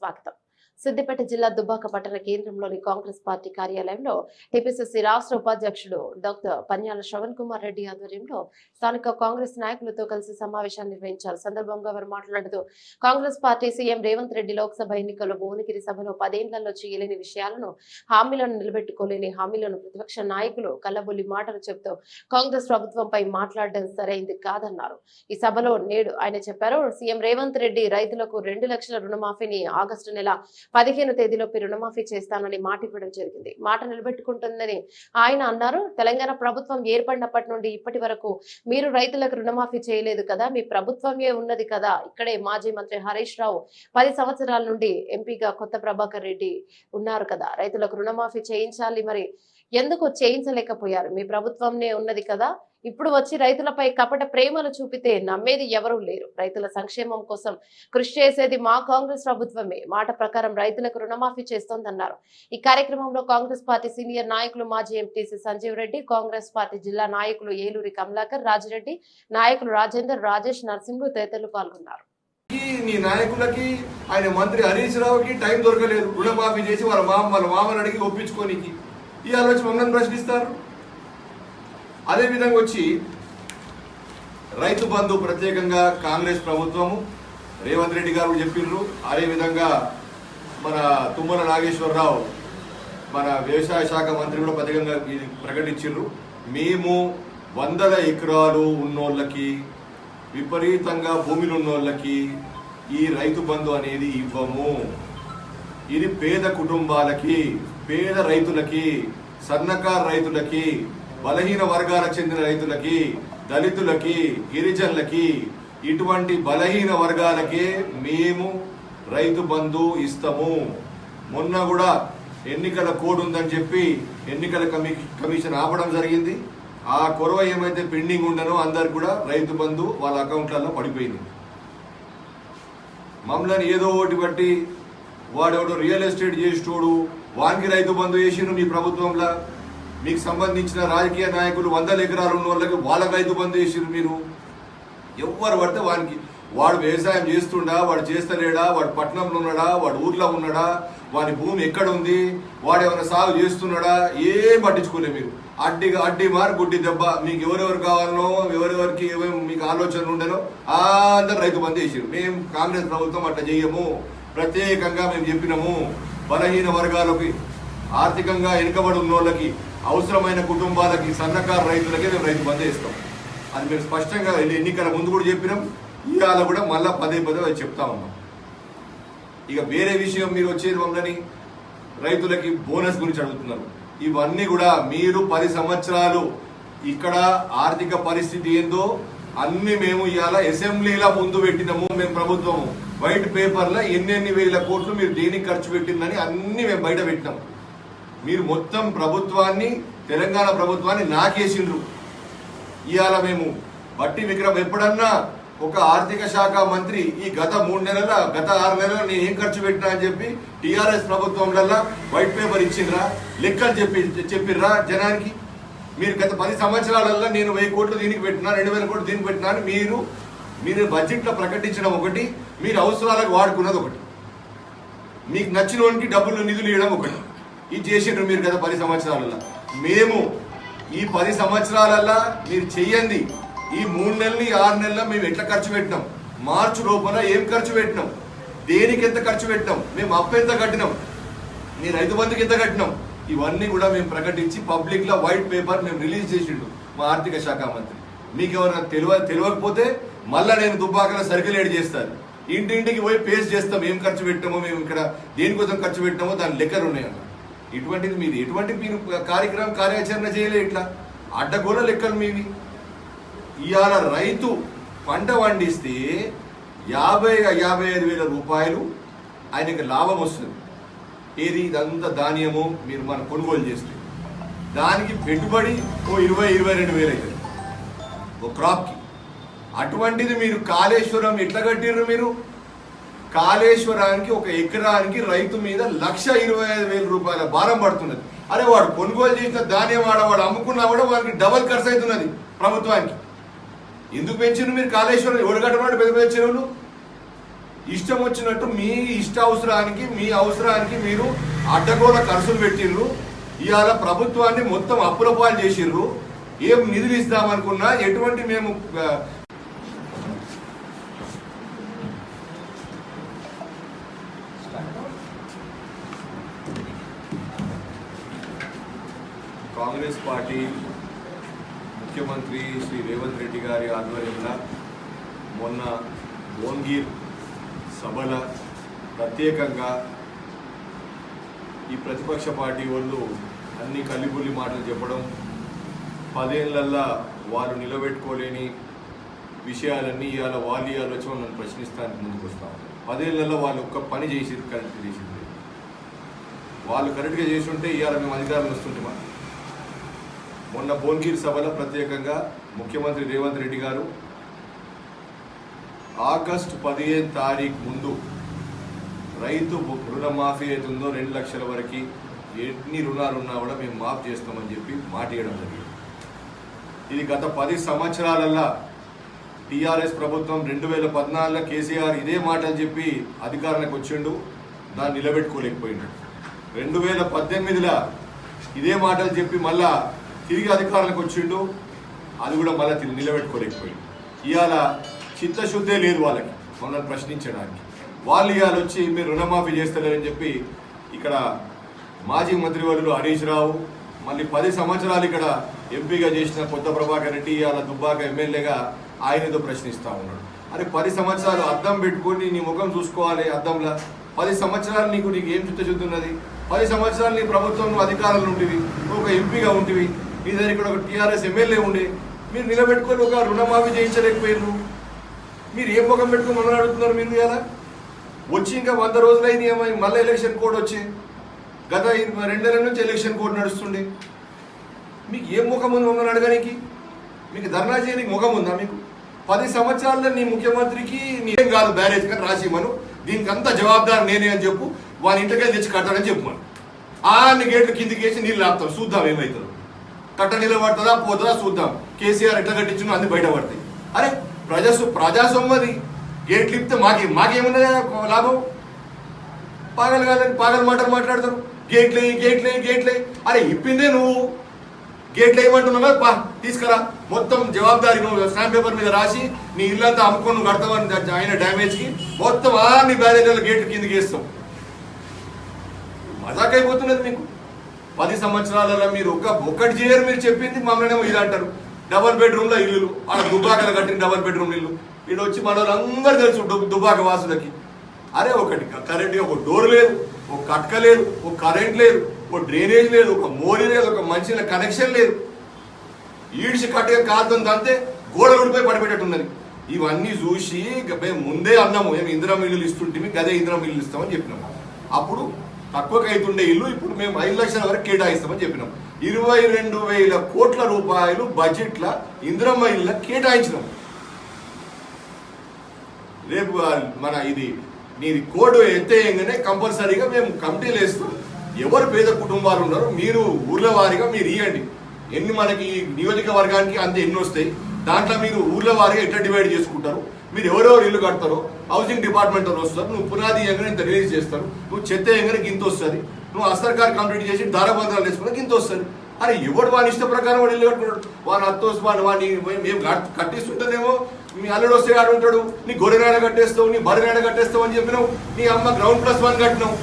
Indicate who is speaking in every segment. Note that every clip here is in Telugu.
Speaker 1: స్వాగతం సిద్దిపేట జిల్లా దుబ్బాక పట్టణ కేంద్రంలోని కాంగ్రెస్ పార్టీ కార్యాలయంలో టిపిసిసి రాష్ట్ర ఉపాధ్యక్షుడు డాక్టర్ పన్యాల శ్రవణ్ కుమార్ రెడ్డి ఆధ్వర్యంలో స్థానిక కాంగ్రెస్ నాయకులతో కలిసి సమావేశాన్ని నిర్వహించారు. సందర్భంగా వారు మాట్లాడుతూ కాంగ్రెస్ పార్టీ సీఎం రేవంత్ రెడ్డి లోక్సభ ఎన్నికల్లో భువనగిరి సభలో పదేళ్ళలో చేయలేని విషయాలను హామీలను నిలబెట్టుకోలేని హామీలను ప్రతిపక్ష నాయకులు కల్లబొల్లి మాటలు చెబుతూ కాంగ్రెస్ ప్రభుత్వంపై మాట్లాడడం సరైంది కాదన్నారు. ఈ సభలో నేడు ఆయన చెప్పారు సీఎం రేవంత్ రెడ్డి రైతులకు రెండు లక్షల రుణమాఫీని ఆగస్టు నెల పదిహేను తేదీలోపు రుణమాఫీ చేస్తానని మాట ఇవ్వడం జరిగింది. మాట నిలబెట్టుకుంటుందని ఆయన అన్నారు. తెలంగాణ ప్రభుత్వం ఏర్పడినప్పటి నుండి ఇప్పటి వరకు మీరు రైతులకు రుణమాఫీ చేయలేదు కదా మీ ప్రభుత్వమే ఉన్నది కదా. ఇక్కడే మాజీ మంత్రి హరీష్ రావు పది సంవత్సరాల నుండి ఎంపీగా కొత్త ప్రభాకర్ రెడ్డి ఉన్నారు కదా. రైతులకు రుణమాఫీ చేయించాలి మరి. ఎందుకు చేయించలేకపోయారు? మీ ప్రభుత్వంనే ఉన్నది కదా. ఇప్పుడు వచ్చి రైతులపై కపట ప్రేమలు చూపితే నమ్మేది ఎవరూ లేరు. రైతుల సంక్షేమం కోసం కృషి చేసేది మా కాంగ్రెస్ ప్రభుత్వమే. మాట ప్రకారం రైతులకు రుణమాఫీ చేస్తోందన్నారు. ఈ కార్యక్రమంలో కాంగ్రెస్ పార్టీ సీనియర్ నాయకులు మాజీ ఎంపీసీ సంజీవ్ రెడ్డి కాంగ్రెస్ పార్టీ జిల్లా నాయకులు ఏలూరి కమలాకర్ రాజిరెడ్డి నాయకులు రాజేందర్ రాజేష్ నరసింహులు తదితరులు పాల్గొన్నారు.
Speaker 2: నీ నాయకులకి ఆయన మంత్రి హరీష్ రావుకి టైం దొరకలేదు. రుణమాఫీ చేసి వాళ్ళ మామ వాళ్ళ మామని అడిగి ఒప్పించుకోనికి. ఈ ఆలోచన మమ్మల్ని ప్రశ్నిస్తారు? అదేవిధంగా వచ్చి రైతు బంధు ప్రత్యేకంగా కాంగ్రెస్ ప్రభుత్వము రేవంత్ రెడ్డి గారు చెప్పిండ్రు అదేవిధంగా మన తుమ్మల నాగేశ్వరరావు మన వ్యవసాయ శాఖ మంత్రి కూడా ప్రత్యేకంగా ఇది ప్రకటించిండ్రు మేము వందల ఎకరాలు ఉన్నోళ్ళకి విపరీతంగా భూమిలు ఉన్నోళ్ళకి ఈ రైతు బంధు అనేది ఇవ్వము. ఇది పేద కుటుంబాలకి పేద రైతులకి సన్నకారు రైతులకి బలహీన వర్గాలకు చెందిన రైతులకి దళితులకి గిరిజనులకి ఇటువంటి బలహీన వర్గాలకే మేము రైతు బంధు ఇస్తాము. మొన్న కూడా ఎన్నికల కోడ్ ఉందని చెప్పి ఎన్నికల కమి కమిషన్ ఆపడం జరిగింది. ఆ కొరవ ఏమైతే పెండింగ్ ఉండనో అందరికి కూడా రైతు బంధు వాళ్ళ అకౌంట్లలో పడిపోయింది. మమ్మల్ని ఏదో ఒకటి బట్టి వాడెవడో రియల్ ఎస్టేట్ చేసేటోడు వానికి రైతు బంధు చేసిండు మీ ప్రభుత్వంలో. మీకు సంబంధించిన రాజకీయ నాయకులు వందల ఎకరాలు ఉన్న వాళ్ళకి వాళ్ళకి రైతు బంధు చేసిండ్రు మీరు. ఎవరు పడితే వానికి వాడు వ్యవసాయం చేస్తుండా వాడు చేస్తలేడా వాడు పట్టణంలో ఉన్నాడా వాడు ఊర్లో ఉన్నాడా వాని భూమి ఎక్కడ ఉంది వాడు ఏమైనా సాగు చేస్తున్నాడా ఏం పట్టించుకోలేదు మీరు. అడ్డిగా అడ్డి మారు గుడ్డి దెబ్బ. మీకు ఎవరెవరు కావాలనో ఎవరెవరికి ఏమేమి మీకు ఆలోచనలు ఉండేనో అందరు రైతు బంద్ చేసారు మేము కాంగ్రెస్ ప్రభుత్వం అట్లా చేయము ప్రత్యేకంగా మేము చెప్పినాము. బలహీన వర్గాలకి ఆర్థికంగా వెనుకబడి ఉన్న వాళ్ళకి అవసరమైన కుటుంబాలకి సన్నకారు రైతులకే మేము రైతు బంద్ చేస్తాం అది మేము స్పష్టంగా ఎన్నికల ముందు కూడా చెప్పినాం. ఇవాళ కూడా మళ్ళీ పదే పదే అది చెప్తా ఉన్నాం. ఇక వేరే విషయం మీరు వచ్చేది మమ్మల్ని రైతులకి బోనస్ గురించి అడుగుతున్నారు. ఇవన్నీ కూడా మీరు పది సంవత్సరాలు ఇక్కడ ఆర్థిక పరిస్థితి ఏందో అన్ని మేము ఇవాళ అసెంబ్లీలో ముందు పెట్టినాము మేము ప్రభుత్వము. వైట్ పేపర్లో ఎన్నెన్ని వేల కోట్లు మీరు దేనికి ఖర్చు పెట్టిందని అన్ని మేము బయట పెట్టినాము మీరు మొత్తం ప్రభుత్వాన్ని తెలంగాణ ప్రభుత్వాన్ని నాకేసిండ్రు. ఇవాళ మేము బట్టి విక్రమ్ ఎప్పుడన్నా ఒక ఆర్థిక శాఖ మంత్రి ఈ గత మూడు నెలల గత ఆరు నెలల నేను ఏం ఖర్చు పెట్టినా అని చెప్పి టీఆర్ఎస్ ప్రభుత్వంలో వైట్ పేపర్ ఇచ్చిండ్రా లెక్కలు చెప్పి చెప్పిర్రా జనానికి? మీరు గత పది సంవత్సరాలలో నేను వెయ్యి కోట్లు దీనికి పెట్టినా రెండు వేల కోట్లు దీనికి పెట్టినా అని మీరు మీరు బడ్జెట్లో ప్రకటించడం ఒకటి మీరు అవసరాలకు వాడుకున్నది ఒకటి. మీకు నచ్చిన వానికి డబ్బులు నిధులు ఇవ్వడం ఒకటి. ఇది చేసిండ్రు మీరు గత పది సంవత్సరాలలో మేము ఈ పది సంవత్సరాలల్లా మీరు చెయ్యండి. ఈ మూడు నెలలు ఆరు నెలల్లో మేము ఎట్లా ఖర్చు పెట్టినాం? మార్చి లోపల ఏం ఖర్చు పెట్టినాం? దేనికి ఎంత ఖర్చు పెట్టినాం? మేము అప్పు ఎంత కట్టినాం? మీ రైతు బంధుకి ఎంత కట్టినాం? ఇవన్నీ కూడా మేము ప్రకటించి పబ్లిక్లో వైట్ పేపర్ మేము రిలీజ్ చేసిండు మా ఆర్థిక శాఖ మంత్రి. మీకు ఎవరైనా తెలియ తెలియకపోతే మళ్ళా నేను దుబ్బాకలో సర్క్యులేట్ చేస్తాను. ఇంటింటికి పోయి పేస్ట్ చేస్తాం. ఏం ఖర్చు పెట్టామో మేము ఇక్కడ దేనికోసం ఖర్చు పెట్టామో దాని లెక్కలు ఉన్నాయన్న ఇటువంటిది మీది. ఎటువంటి మీరు కార్యక్రమం కార్యాచరణ చేయలే ఇట్లా. అడ్డగోల లెక్కలు మీవి. ఇవాళ రైతు పంట పండిస్తే యాభై యాభై ఐదు వేల రూపాయలు ఆయనకి లాభం వస్తుంది. ఏది? ఇదంతా ధాన్యము మీరు మనం కొనుగోలు చేస్తే. దానికి పెట్టుబడి ఓ ఇరవై ఇరవై రెండు వేలు అవుతుంది ఓ క్రాప్కి. అటువంటిది మీరు కాళేశ్వరం ఎట్లా కట్టిర్రు మీరు? కాళేశ్వరానికి ఒక ఎకరానికి రైతు మీద లక్ష ఇరవై ఐదు వేల రూపాయల భారం పడుతున్నది. అరే వాడు కొనుగోలు చేసిన ధాన్యం వాడ వాడు అమ్ముకున్నా కూడా వాడికి డబల్ ఖర్చు అవుతున్నది ప్రభుత్వానికి. ఎందుకు పెంచారు మీరు కాళేశ్వరం ఎవడు పెద్ద పెద్ద చెరువులు? ఇష్టం వచ్చినట్టు మీ ఇష్ట అవసరానికి మీ అవసరానికి మీరు అడ్డగోల ఖర్చులు పెట్టిండ్రు ఇవాళ ప్రభుత్వాన్ని మొత్తం అప్పుల పాలు చేసిర్రు. ఏం నిధులు ఇస్తామనుకున్నా ఎటువంటి మేము ఆ, కాంగ్రెస్ పార్టీ ముఖ్యమంత్రి శ్రీ రేవంత్ రెడ్డి గారి ఆధ్వర్యంలో మొన్న భోన్గీర్ సభల ప్రత్యేకంగా ఈ ప్రతిపక్ష పార్టీ వాళ్ళు అన్ని కలిబుల్లి మాటలు చెప్పడం పదేళ్ళల్లా వారు నిలబెట్టుకోలేని విషయాలన్నీ ఇవాళ వాళ్ళు ఇవాళ వచ్చి నన్ను ప్రశ్నిస్తానికి ముందుకు వస్తా పదేళ్ళలో వాళ్ళు ఒక్క పని చేసి కరెక్ట్ చేసింది. వాళ్ళు కరెక్ట్గా చేసి ఉంటే ఇవాళ మేము అధికారులు వస్తుంటామా మొన్న భోన్గిరి సభలో ప్రత్యేకంగా ముఖ్యమంత్రి రేవంత్ రెడ్డి గారు ఆగస్టు పదిహేను తారీఖు ముందు రైతు రుణమాఫీ అవుతుందో రెండు లక్షల వరకు ఎన్ని రుణాలు ఉన్నా కూడా మేము మాఫ్ చేస్తామని చెప్పి మాట ఇవ్వడం జరిగింది. ఇది గత పది సంవత్సరాలల్లా టీఆర్ఎస్ ప్రభుత్వం రెండు వేల పద్నాలుగులో కేసీఆర్ ఇదే మాటలు చెప్పి అధికారానికి వచ్చిండు దాన్ని నిలబెట్టుకోలేకపోయినాడు రెండు వేల పద్దెనిమిదిలో ఇదే మాటలు చెప్పి మళ్ళా తిరిగి అధికారానికి వచ్చిండు. అది కూడా మళ్ళీ నిలబెట్టుకోలేకపోయింది ఇవాళ చిత్తశుద్ధే లేదు వాళ్ళకి మనల్ని ప్రశ్నించడానికి. వాళ్ళు ఇవాళ వచ్చి మీరు రుణమాఫీ చేస్తలేరని చెప్పి ఇక్కడ మాజీ మంత్రివర్యులు హరీష్ రావు మళ్ళీ పది సంవత్సరాలు ఇక్కడ ఎంపీగా చేసిన కొత్త ప్రభాకర్ రెడ్డి ఇవాళ దుబ్బాక ఎమ్మెల్యేగా ఆయనతో ప్రశ్నిస్తూ ఉన్నాడు. అరే పది సంవత్సరాలు అద్దం పెట్టుకొని నీ ముఖం చూసుకోవాలి అద్దంలో. పది సంవత్సరాలు నీకు నీకు ఏం చిత్తశుద్ధి ఉన్నది? పది సంవత్సరాలు నీ ప్రభుత్వంలో అధికారంలో ఉంటివి నువ్వు ఒక ఎంపీగా ఉంటివి. మీ దగ్గర ఇక్కడ ఒక టీఆర్ఎస్ ఎమ్మెల్యే ఉండే మీరు నిలబెట్టుకొని ఒక రుణమాఫీ చేయించలేకపోయారు మీరు ఏం ముఖం పెట్టుకుని మమ్మల్ని అడుగుతున్నారు మీరు ఇలా వచ్చి ఇంకా వంద రోజులైంది ఏమై మళ్ళీ ఎలక్షన్ కోడ్ వచ్చి. గత ఇరవై రెండు నెలల నుంచి ఎలక్షన్ కోడ్ నడుస్తుండే. మీకు ఏం ముఖం ఉంది మమ్మల్ని అడగడానికి? మీకు ధర్నా చేయడానికి ముఖం ఉందా మీకు? పది సంవత్సరాల్లో నీ ముఖ్యమంత్రికి నీకేం కాదు బ్యారేజ్ కానీ రాసిమను దీనికి అంతా జవాబుదారు నేనే అని చెప్పు. వాని ఇంటికి తెచ్చి కట్టాడని చెప్పు ఆ గేట్లు కిందికి వేసి నీళ్ళు ఆపుతాం చూద్దాం ఏమవుతుందో కట్ట నిలబడుతుందా పోతుందా చూద్దాం. కేసీఆర్ ఎట్లా కట్టించునో అన్ని బయటపడతాయి. అరే ప్రజాసు ప్రజాసొమ్మది. గేట్లు ఇప్పితే మాకే మాకేమున్నది లాభం? పాగలు కాదని పాగలు మాటలు మాట్లాడతారు. గేట్లే గేట్లే గేట్లే అరే ఇప్పిందే నువ్వు. గేట్లు ఏమంటున్నావా పా తీసుకురా. మొత్తం జవాబుదారీ నువ్వు స్టాంప్ పేపర్ మీద రాసి నీ ఇల్లంతా అమ్ముకొని నువ్వు కడతావని దా- ఆయన డ్యామేజ్కి మొత్తం ఆ నీ బ్యారేజ్ల గేట్లు కిందకి వేస్తాం. మజాక్ అయిపోతున్నది మీకు. పది సంవత్సరాలలో మీరు ఒక ఒకటి చేయరు మీరు చెప్పింది మమ్మల్ని ఇది అంటారు. డబల్ బెడ్రూమ్లో ఇల్లు ఆడ దుబ్బాకలు కట్టిన డబల్ బెడ్రూమ్ ఇల్లు. వీడు వచ్చి మన వాళ్ళందరూ తెలుసు దు- దుబ్బాక వాసులకి. అరే ఒకటి కరెంట్ ఒక డోర్ లేదు ఒక కట్క లేదు ఒక కరెంట్ లేదు ఒక డ్రైనేజ్ లేదు ఒక మోరీ లేదు ఒక మంచి కనెక్షన్ లేదు. ఈడ్చి కట్టగా కాదు అంతే గోడ ఊడిపోయి పడిపెట్టేట్టున్నది ఇవన్నీ చూసి ఇక మేము ముందే అన్నాము మేము ఇంద్రం ఇల్లులు ఇస్తుంటే గదే ఇంద్రం ఇల్లు ఇస్తామని చెప్పినాము. అప్పుడు తక్కువకి అవుతుండే ఇల్లు ఇప్పుడు మేము ఐదు లక్షల వరకు కేటాయిస్తామని చెప్పినాం. ఇరవై రెండు వేల కోట్ల రూపాయలు బడ్జెట్ల ఇందిరమ్మ ఇళ్ళ కేటాయించినాం. రేపు మన ఇది నీది కోడ్ ఎత్తేయంగానే కంపల్సరీగా మేము కమిటీలు వేస్తాం. ఎవరు పేద కుటుంబాలు ఉన్నారో మీరు ఊర్ల వారిగా మీరు ఇవ్వండి ఎన్ని మనకి నియోజకవర్గానికి అంత ఎన్ని వస్తాయి? దాంట్లో మీరు ఊర్ల వారిగా ఎట్లా డివైడ్ చేసుకుంటారు? మీరు ఎవరెవరు ఇల్లు కడతారో? హౌసింగ్ డిపార్ట్మెంట్ వాళ్ళు వస్తారు నువ్వు పునాది ఎంగనే ఇంత రిలీజ్ చేస్తారు. నువ్వు చెత్త ఎంగనే ఇంత వస్తుంది. నువ్వు అస్తర్కార్ కంప్లీట్ చేసి దారబంధాలు వేసుకున్నా గింత వస్తుంది. అరే ఎవడు వాని ఇష్ట ప్రకారం వాడు ఇల్లు కట్టుకున్నాడు వాని అత్తోస్ వాడు వాడిని మేము కట్టిస్తుంటేనేమో మీ అల్లుడు వస్తే ఆడు ఉంటాడు. నీ గొర్రెనాడ కట్టేస్తావు నీ బర్రెనాడ కట్టేస్తావు అని చెప్పినావు. నీ అమ్మ గ్రౌండ్ ప్లస్ వన్ కట్టినావు.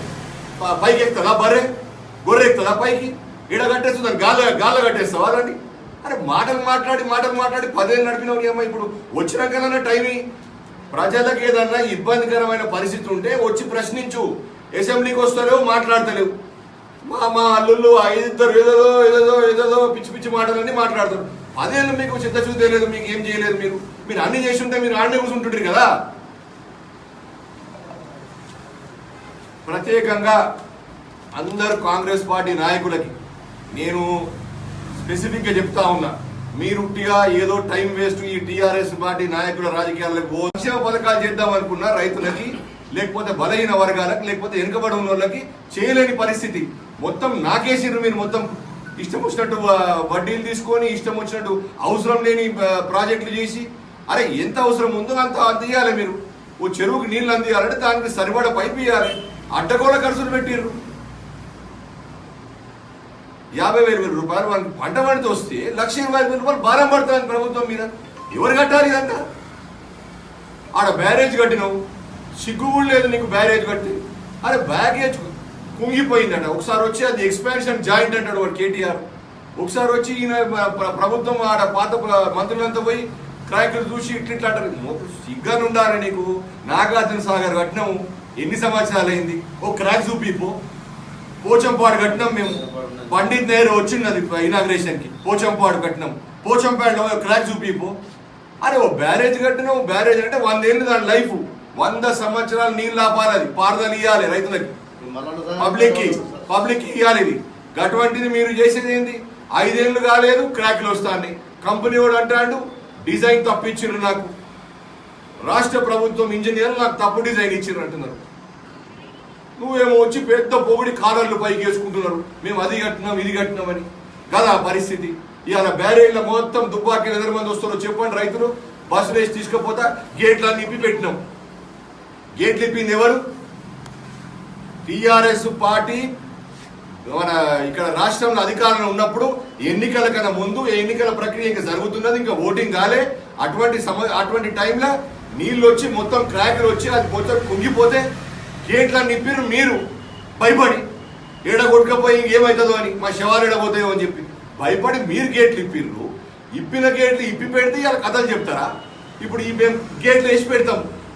Speaker 2: పైకి ఎక్కుతుందా బర్రె? గొర్రె ఎక్కుతుందా పైకి? ఈడ కట్టేస్తుంది గాలి గాల్లో కట్టేస్తావా అలాంటి అరే మాటలు మాట్లాడి మాటలు మాట్లాడి పదేళ్ళు నడిపినావు నీ అమ్మ. ఇప్పుడు వచ్చినాకనే టైమింగ్ ప్రజలకు ఏదన్నా ఇబ్బందికరమైన పరిస్థితి ఉంటే వచ్చి ప్రశ్నించు. అసెంబ్లీకి వస్తలేవు మాట్లాడతలేవు. మా మా అల్లుళ్ళు ఐదిద్దరు ఏదో ఏదో ఏదో పిచ్చి పిచ్చి మాటలన్నీ మాట్లాడతారు. అదేళ్ళు మీకు చిత్తశుద్ధి లేదు మీకు ఏం చేయలేదు మీరు? మీరు అన్ని చేసి ఉంటే మీరు ఆడనే కూర్చుంటుంటారు కదా? ప్రత్యేకంగా అందరు కాంగ్రెస్ పార్టీ నాయకులకి నేను స్పెసిఫిక్గా చెప్తా ఉన్నా. మీరు ఉట్టిగా ఏదో టైం వేస్ట్ ఈ టీఆర్ఎస్ పార్టీ నాయకుల రాజకీయాలకు సంక్షేమ పథకాలు చేద్దాం అనుకున్నా రైతులకి లేకపోతే బలహీన వర్గాలకు లేకపోతే వెనుకబడి ఉన్న వాళ్ళకి చేయలేని పరిస్థితి. మొత్తం నాకేసిర్రు మీరు మొత్తం. ఇష్టం వచ్చినట్టు వడ్డీలు తీసుకొని ఇష్టం వచ్చినట్టు అవసరం లేని ప్రాజెక్టులు చేసి. అరే ఎంత అవసరం ఉందో అంత అంత మీరు. ఓ చెరువుకి నీళ్ళు అందియాలంటే దానికి సరిపడ పైపు ఇవ్వాలి అడ్డగోళ ఖర్చులు పెట్టిర్రు. యాభై వేల వేల రూపాయలు వాళ్ళకి పంట పండితే వస్తే లక్ష ఇరవై ఐదు వేల రూపాయలు భారం పడుతుంది ప్రభుత్వం మీద. ఎవరు కట్టాలి ఇదంతా? ఆడ బ్యారేజ్ కట్టినావు. సిగ్గు కూడా లేదు నీకు బ్యారేజ్ కట్టి. అరే బ్యాగేజ్ కుంగిపోయిందంట. ఒకసారి వచ్చి అది ఎక్స్పాన్షన్ జాయింట్ అంటాడు వాడు కేటీఆర్. ఒకసారి వచ్చి ఈయన ప్రభుత్వం ఆడ పాత మంత్రులంతా పోయి క్రాయకులు చూసి ఇట్లా ఇట్లా అంటారు. సిగ్గాను ఉండాలి నీకు. నాగార్జున సాగర్ కట్టినాము ఎన్ని సంవత్సరాలు అయింది ఓ క్రాక్ చూపిపో. పోచంపాడు కట్టినాం మేము. పండిత్ నెహ్రూ వచ్చింది ఇనాగ్రేషన్కి పోచంపాడు కట్టినాం. పోచంపాడులో క్రాక్ చూపిపో. అరే ఓ బ్యారేజ్ కట్టినాం. బ్యారేజ్ అంటే వంద ఏళ్ళు దాని లైఫ్. వంద సంవత్సరాలు నీళ్ళు ఆపాలి అది పారదలు ఇవ్వాలి రైతులకి. పబ్లిక్కి పబ్లిక్కి పబ్లిక్ ఇవ్వాలి ఇది. అటువంటిది మీరు చేసేది ఏంది? ఐదేళ్ళు కాలేదు క్రాక్లు వస్తాయి కంపెనీ వాడు అంటాడు డిజైన్ తప్పించారు నాకు. రాష్ట్ర ప్రభుత్వం ఇంజనీర్లు నాకు తప్పు డిజైన్ ఇచ్చారు అంటున్నారు. నువ్వేమో వచ్చి పెద్ద పొగిడి కాలర్లు పైకి వేసుకుంటున్నారు. మేము అది కట్టినాం ఇది కట్టినామని కదా ఆ పరిస్థితి. ఇవాళ బ్యారేజ్ల మొత్తం దుబ్బాకి ఎదురు మంది వస్తారో చెప్పండి రైతులు. బస్సు వేసి తీసుకుపోతా గేట్లన్నీ ఇప్పి పెట్టినాం. గేట్లు ఇప్పింది ఎవరు? TRS party. మన ఇక్కడ రాష్ట్రంలో అధికారంలో ఉన్నప్పుడు ఎన్నికల కన్నా ముందు ఎన్నికల ప్రక్రియ ఇంకా జరుగుతున్నది ఇంకా ఓటింగ్ కాలే అటువంటి సమ అటువంటి టైంలో నీళ్ళు వచ్చి మొత్తం క్రాకులు వచ్చి అది మొత్తం కుంగిపోతే గేట్లన్నీ నిప్పిరు మీరు? భయపడి. ఏడ కొట్టుకపోయి ఏమవుతుందో అని మా శవాలు ఏడబోతాయో అని చెప్పి. భయపడి మీరు గేట్లు ఇప్పిర్రు. ఇప్పిన గేట్లు ఇప్పి పెడితే ఇలా కథలు చెప్తారా? ఇప్పుడు ఈ మేము గేట్లు వేసి పెడతాము.